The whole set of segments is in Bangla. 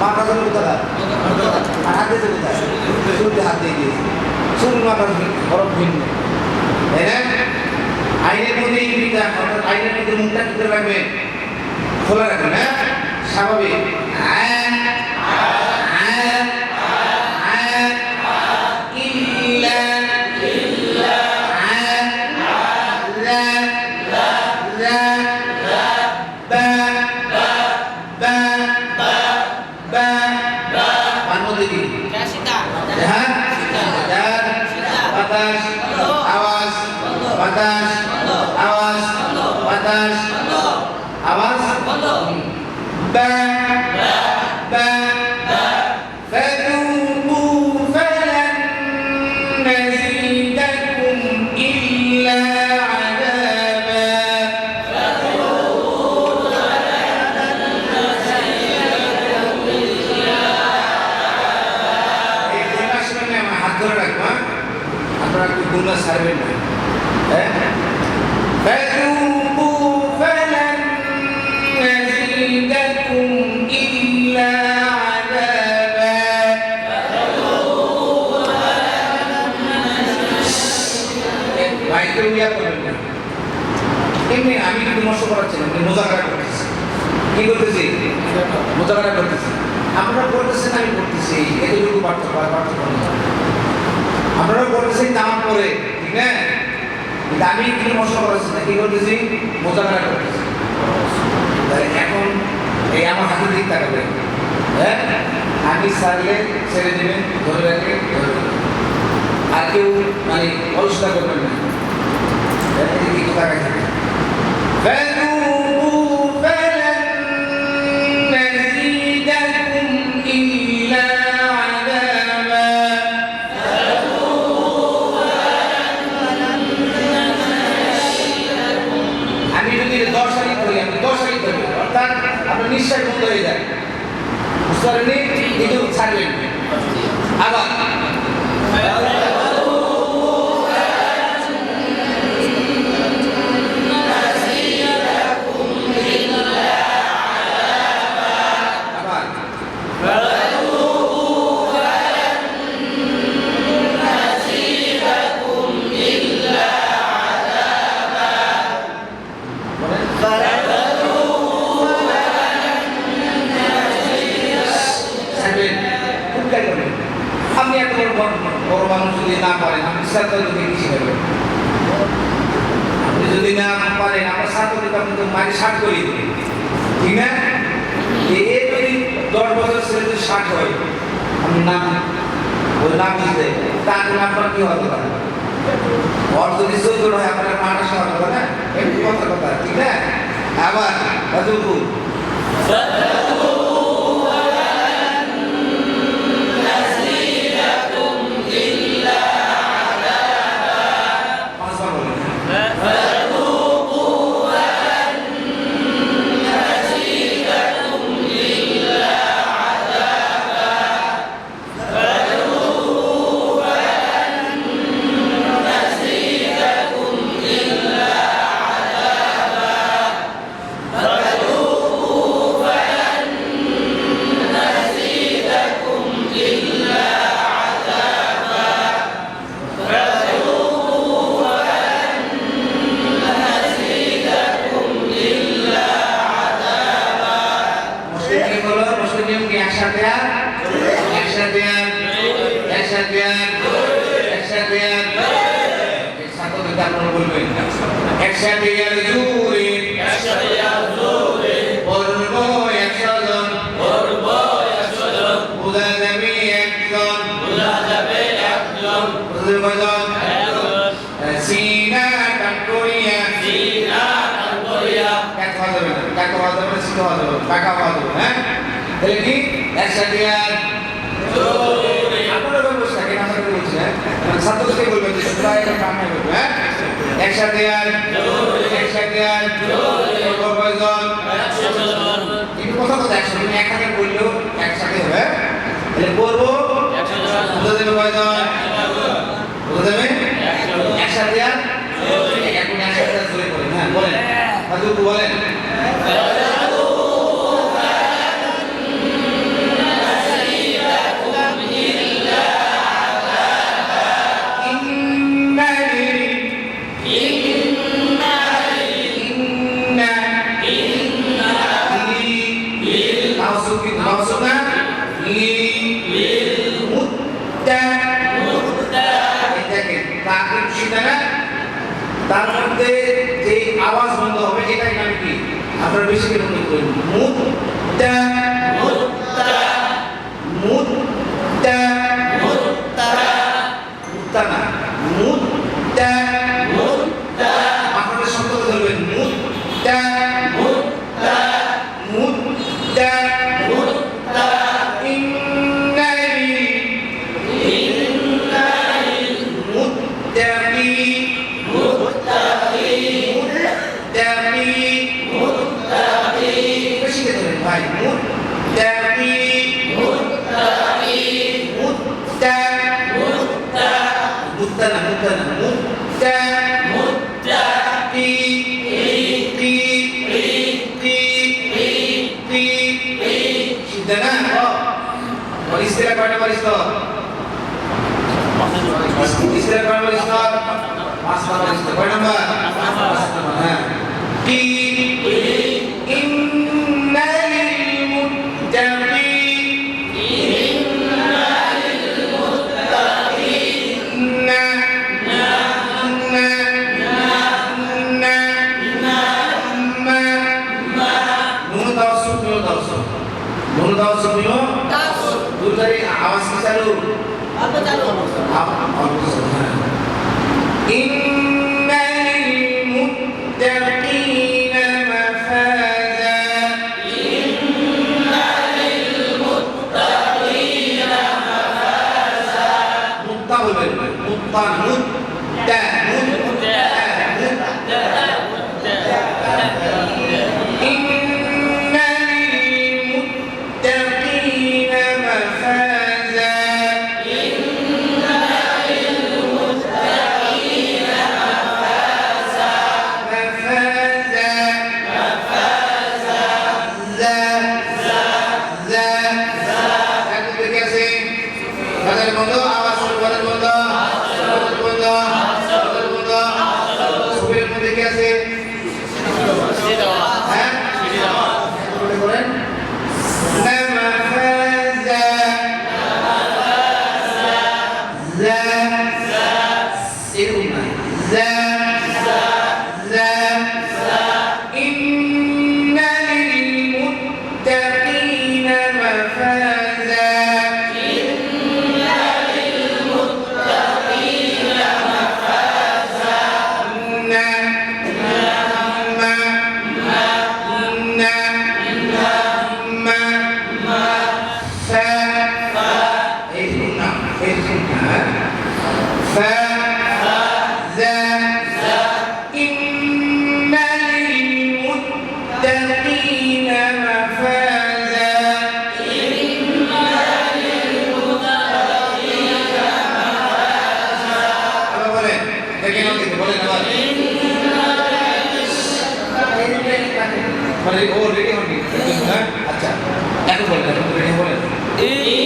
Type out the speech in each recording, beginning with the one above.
মাকাস কোথায় আর হাত দিয়েছে কোথায় শুরুতে হাত দিয়ে দিয়েছে। শুরুর মাকাস বরফ ভিন্ন। তাই না? আইনের মধ্যে ইঙ্গিতটা অর্থাৎ আইনের মধ্যে হ্যাঁ? স্বাভাবিক। ধরে রাখব হ্যাঁ? আপনারা একটু গুণা ছাড়বেন না হ্যাঁ বাইকে উইয়া করবেন না এমনি আমি নষ্ট করাচ্ছি না মোজাকারা করতেছি। কি করতেছি? মোজাকারা করতেছি। আপনারা করতেছেন, আমি করতেছি। এতটুকু পার্থক্য পার্থক্য। আপনারা করতেছেন দাম পরে ঠিক না আমি কিন্তু নষ্ট করাচ্ছি না কি করতেছি? মোজাকারা করতেছি। এখন এই আমার হাতের দিক তাকাবে হ্যাঁ? আমি সারলে ছেড়ে দেবেন, ধরে রাখলে আর কেউ মানে অলসতা করবেন না। নিঃশ্বাস বন্ধ হয়ে যায় বুঝতে পারেননি কিন্তু ছাড়বেন আবার কাজ করবেন আপনি এত বড় বড়- মানুষ যদি না পারেন, আপনি ছাত্র যদি কি শিখাবেন আপনি যদি না পারেন আমরা ছাত্রকে আপনি তো ষাট করিয়ে দেবেন। ঠিক না? এ যদি দশ বছর ছেলে যদি ষাট হয়, আপনি নাম ওই নাম বুঝতে তার আপনার কি হতে পারে? ওর যদি চোদ্দ হয়, আপনার মাটা সহ হবে না? এমনি কথা কথা, ঠিক না? আবার কতটুকু হওয়া যাবে না হ্যাঁ তাহলে কি আর আপনারা বলব সাথে আমাকে বলছি মানে ছাত্রদেরকে বলবেন যে তোমরা এটা কামে করবে হ্যাঁ একসাথে আর একসাথে আর কয়জন কিন্তু কথা কথা একসাথে একসাথে বললেও একসাথে হবে। তাহলে করব। বোঝা যাবে কয়জন? একসাথে আর একসাথে জোরে হ্যাঁ বলেন হ্যাঁ, বলেন। তার মধ্যে এই আওয়াজ বন্ধ হবে এটাই নাম কি আপনারা বেশি করে মনে করুন? চিন্তা না? মরিস্তিরা কয়টা মরিস্তর ইসরা কয়টা মরিস্তর পাঁচটা মরিস্তর কয় নম্বর? হ্যাঁ। তিন ইন আওয়াজ কি চালু অল্প চালু অল্প চালু hacer মানে ও রেডি হয়নি আচ্ছা এখন বলেন রেডি হলেন এই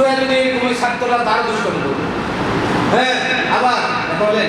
দুটোই যদি কোনো ছাত্ররা তার দুষ্কর্ম। করবে হ্যাঁ আবার বলেন।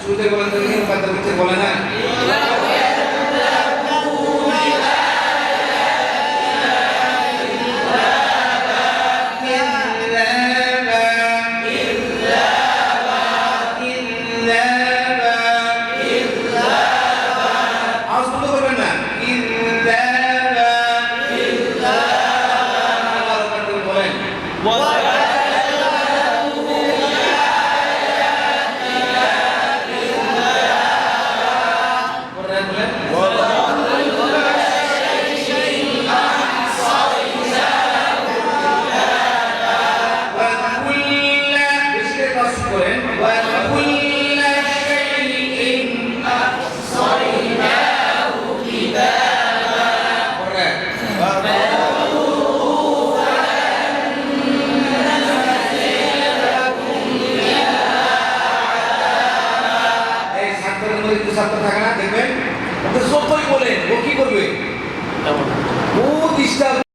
শুরুতে বলেন বলে না। ছাত্র থাকে